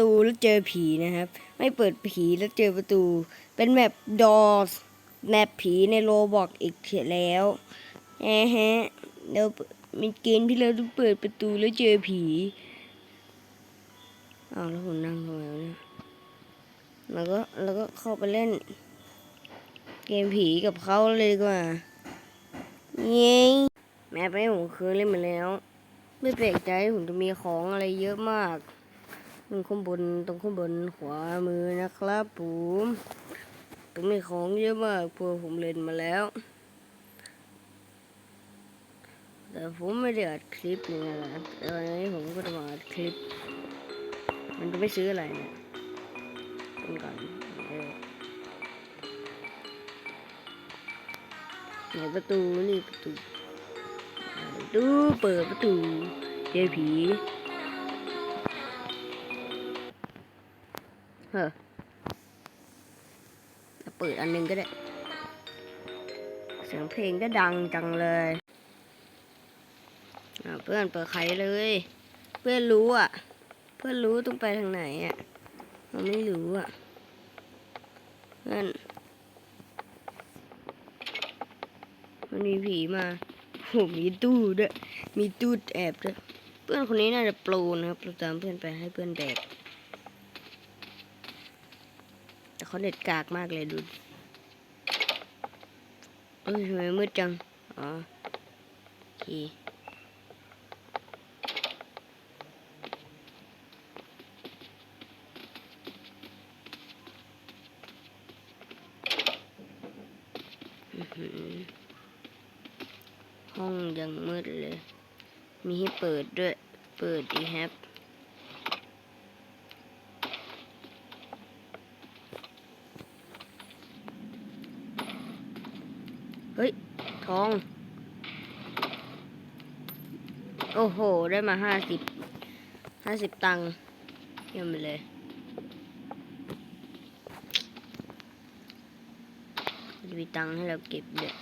ตูแล้วเจอผีนะครับ ไม่เปิดผีแล้วเจอประตู เป็นแมปดอสแมปผีในโรบอกอีกแล้วแฮะฮะเดี๋ยวมีเกมที่เราต้องเปิดประตูแล้วเจอผีอ้าวแล้วผมนั่งทำไมวะเนี่ยแล้วก็แล้วก็เข้าไปเล่น เกมผีกับเขาเลยดีกว่าเย้แม่ไปผมเคยเล่นมาแล้ว ไม่แปลกใจผมจะมีของอะไรเยอะมาก ตรงข้างบนตรงข้างบนขวามือนะครับผมตรงมีของเยอะมากเพราะผมเล่นมาแล้ว แต่ผมไม่ได้อัดคลิปนี่นะแต่วันนี้ผมก็จะมาอัดคลิป มันจะไม่ซื้ออะไรเนี่ยต้นก่อนเออไหนประตูนี่ประตูดูเปิดประตูเจอผี เฮ้อเปิดอันหนึงก็ได้ เสียงเพลงก็ดังจังเลยเพื่อนเปิดใครเลย เพื่อนรู้อะ เพื่อนรู้ต้องไปทางไหนอะเราไม่รู้อะ เพื่อนมันมีผีมาโหมีตู้ด้วย มีตู้แอบด้วย เพื่อนคนนี้น่าจะโปรนะครับเราตามเพื่อนไปให้เพื่อนแบก แต่ เขาเด็ดกากมากเลยดูเอ้ยทำไมมืดจัง อ๋อโอเคห้องยังมืดเลย มีให้เปิดด้วย เปิดดีแฮป เฮ้ย ทอง โอ้โห ได้มาห้าสิบ ห้าสิบตังค์เยี่ยมเลย จะมีตังค์ให้เราเก็บเด็ด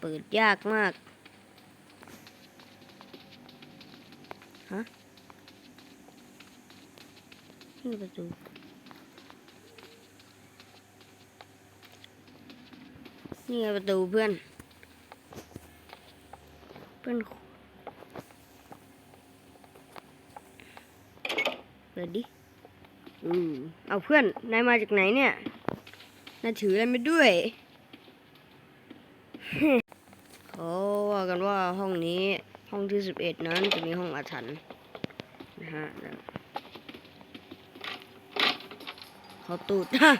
เปิดยากมาก ฮะนี่ประตู นี่ไงประตูเพื่อน เพื่อนเปิดดิ อืม เอาเพื่อน นายมาจากไหนเนี่ย นายถืออะไรมาด้วย เขาว่ากันว่าห้องนี้ห้องที่สิบเอ็ดนั้นจะมีห้องอาถรรพ์นะฮะเขาตูดฮะ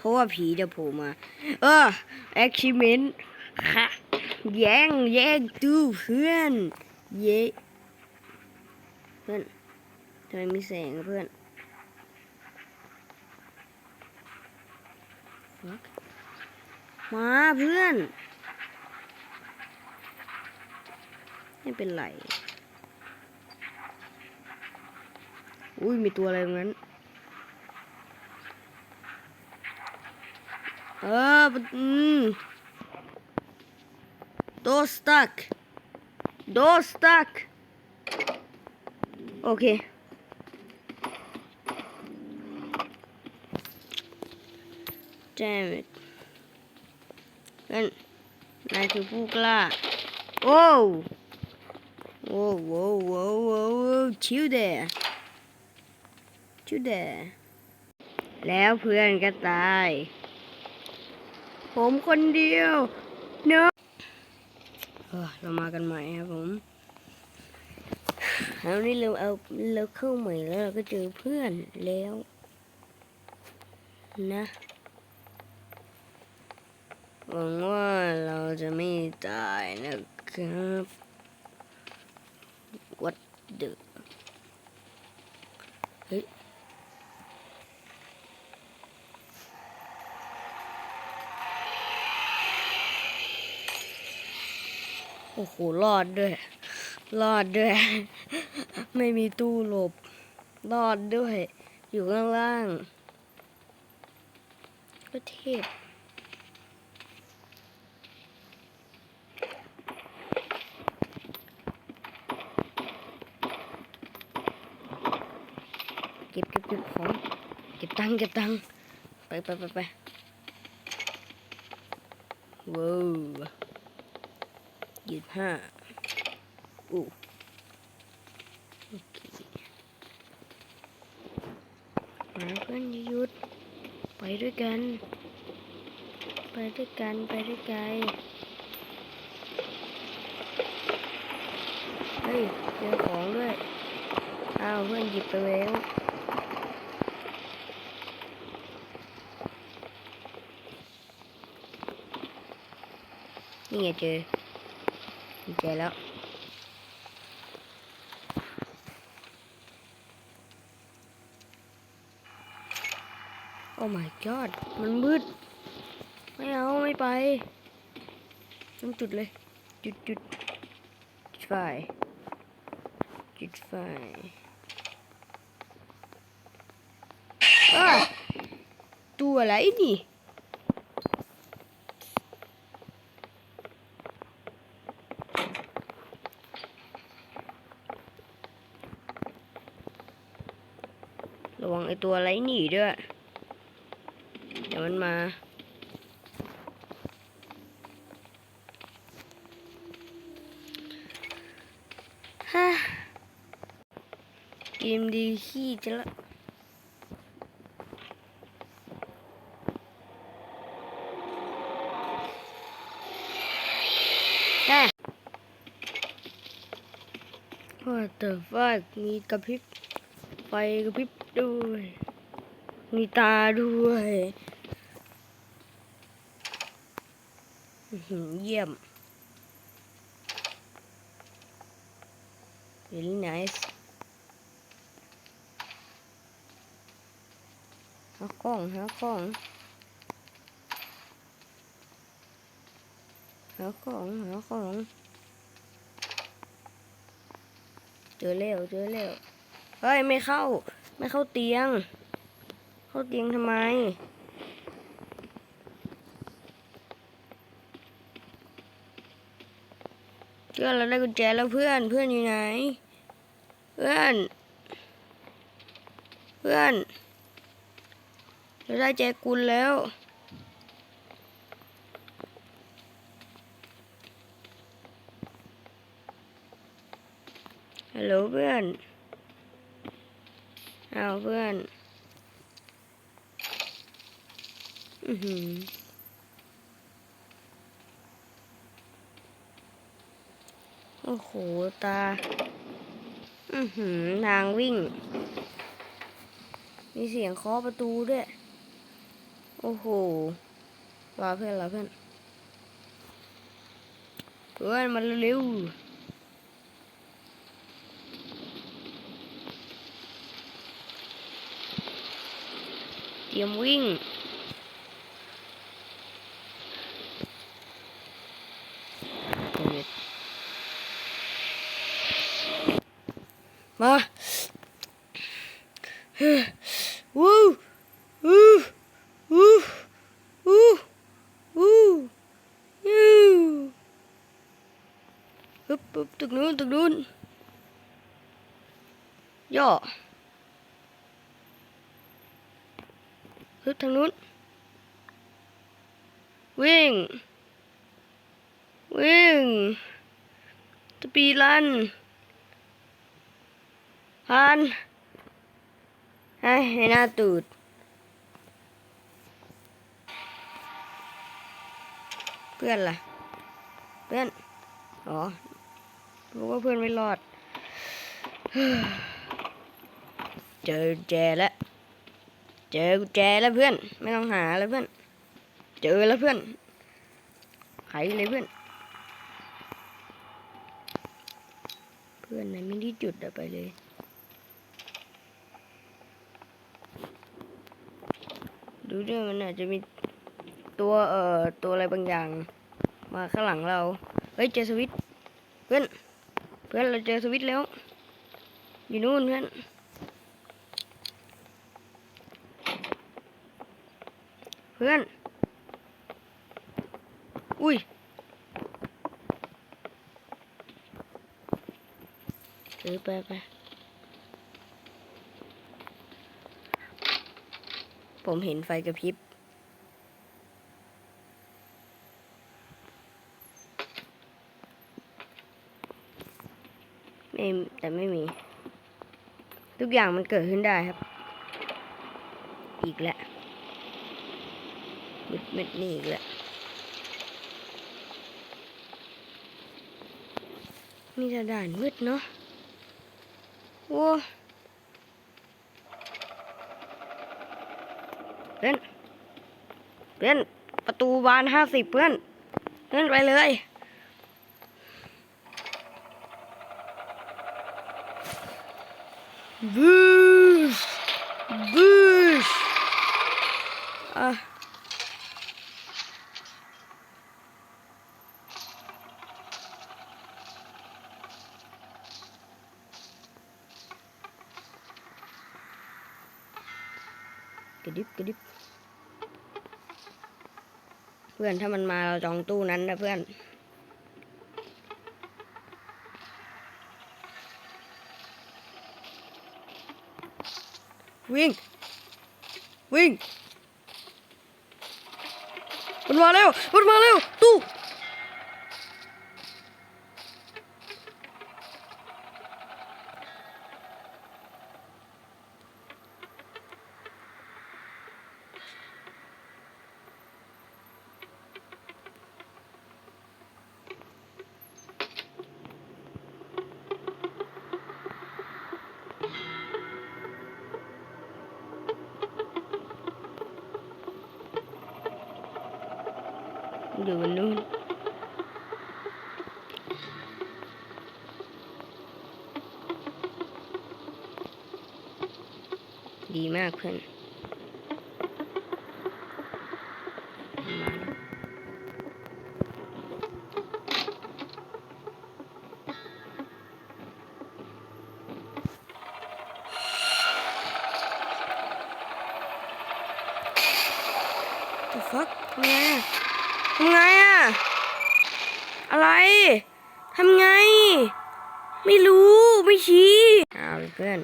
เพราะว่าผีจะโผล่มา เออแอคชิเมนค่ะ แย่งแย่งตู้เพื่อน เย้เพื่อนทำไมมีแสงเพื่อนมาเพื่อน ไม่เป็นไร อุ้ยมีตัวอะไรตรงนั้น เออปะอืม Door stuck Door stuck โอเค Damn it เพื่นนายคือผู้กล้า โอ้วโว้โว้โว้โว้ชิวเดชิวเดแล้วเพื่อนก็ตาย ผมคนเดียวเนอะเรามากันใหม่ครับผมแล้วนี่เราเอาเราเข้าใหม่แล้วเราก็เจอเพื่อนแล้ว นะหวังว่าเราจะไม่ตายนะครับ What the เฮ้ย โอ้โหรอดด้วย รอดด้วย ไม่มีตู้หลบ รอดด้วย อยู่ข้างล่างก็เทพเก็บเก็บเก็บของ เก็บตังเก็บตังไปไปไปไปว้าว ยี่ห้าอู้โอเคมาเพื่อนหยุด ไปด้วยกัน ไปด้วยกัน ไปด้วยไกลเฮ้ยเจอของด้วยอ้าวเพื่อนหยิบไปแล้วนี่ไงเจอ เจอแล้ว โอ้ my god มันมืด ไม่เอา ไม่ไปต้องจุดเลย จุดจุดจุดไฟ จุดไฟอ้าตัวอะไรนี่ ระวังไอตัวไรหนีด้วย เดี๋ยวมันมา ฮ่าเกมดีขี้จะละฮ่า What the fuck มีกระพริบ ไฟกระพริบ ด้วย มีตาด้วยเยี่ยม very nice หาของหาของหาของหาของเจอแล้วเจอแล้วเฮ้ย ไม่เข้า ไม่เข้าเตียง เข้าเตียงทำไม เพื่อนเราได้กุญแจแล้วเพื่อนเพื่อนอยู่ไหน เพื่อน เพื่อนเราได้แจกุลแล้วฮัลโหลเพื่อน เอาเพื่อน อือหือโอ้โห ตา อือหือทางวิ่ง มีเสียงเคาะประตูด้วย โอ้โหรอเพื่อนรอเพื่อน เพื่อนมาเร็วๆ รียมวิ่ง มาวู้วู้วู้วู้วู้ยูฮึบฮึบตึกนู้นตึกนู้นย่อ ฮึบทางนู้น วิ่ง วิ่งสปีดรันพันให้หน้าตูดเพื่อนล่ะ เพื่อน อ๋อ รู้ว่าเพื่อนไม่รอด เจอแจแล้ว เจอกุญแจแล้วเพื่อน ไม่ต้องหาแล้วเพื่อน เจอแล้วเพื่อนไขเลยเพื่อน เพื่อนไหนไม่ได้จุดอะไปเลยดูด้วยมันอาจจะมีตัวเอ่อตัวอะไรบางอย่าง มาข้างหลังเรา เฮ้ยเจอสวิตเพื่อน เพื่อนเราเจอสวิตแล้ว อยู่นู่นเพื่อน พื่อน อุ้ยเออไปไป ผมเห็นไฟกระพริบ ไม่แต่ไม่มี ทุกอย่างมันเกิดขึ้นได้ครับ อีกแล้ว ม็ดนี้อีกแล้วมีแต่ด่านมืดเนาะโว้เพื่อนเพื่อนประตูบานห้าสิบเพื่อนเพื่อนไปเลยบูชบูชอะ ระดิบกระดิบเพื่อนถ้ามันมาเราจองตู้นั้นนะเพื่อนวิ่ง วิ่ง มันมาแล้ว มันมาแล้ว ตู้ อยู่นนู้นดีมากเพื่อนฟักทำไงอะ ทำไงอะอะไรทำไง ไม่รู้ไม่ชี้เอาเพื่อน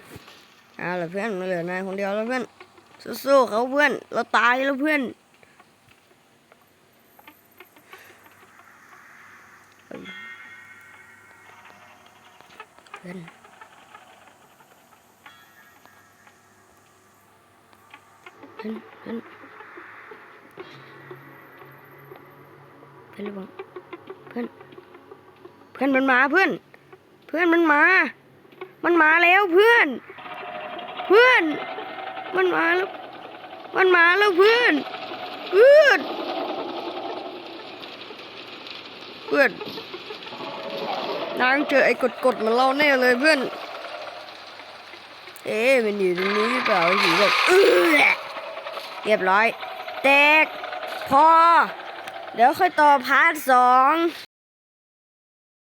เอาละเพื่อนมาเหลือนายคนเดียวแล้วเพื่อนสู้ๆเขาเพื่อน เราตายแล้วเพื่อนเพื่อนเพื่อน พื่อนเพื่อนเพื่อน เพื่อนมันมาเพื่อน เพื่อนมันมา มันมาแล้วเพื่อน เพื่อน มันมาแล้ว มันมาแล้วเพื่อน เพื่อน เพื่อนนางเจอไอ้กดกดๆมันเราแน่เลยเพื่อน เอ๊ะมันอยู่ตรงนี้หรือเปล่าไอ้ผีแบบเออเรียบร้อย แตก พอ เดี๋ยวค่อยต่อพาร์ทสอง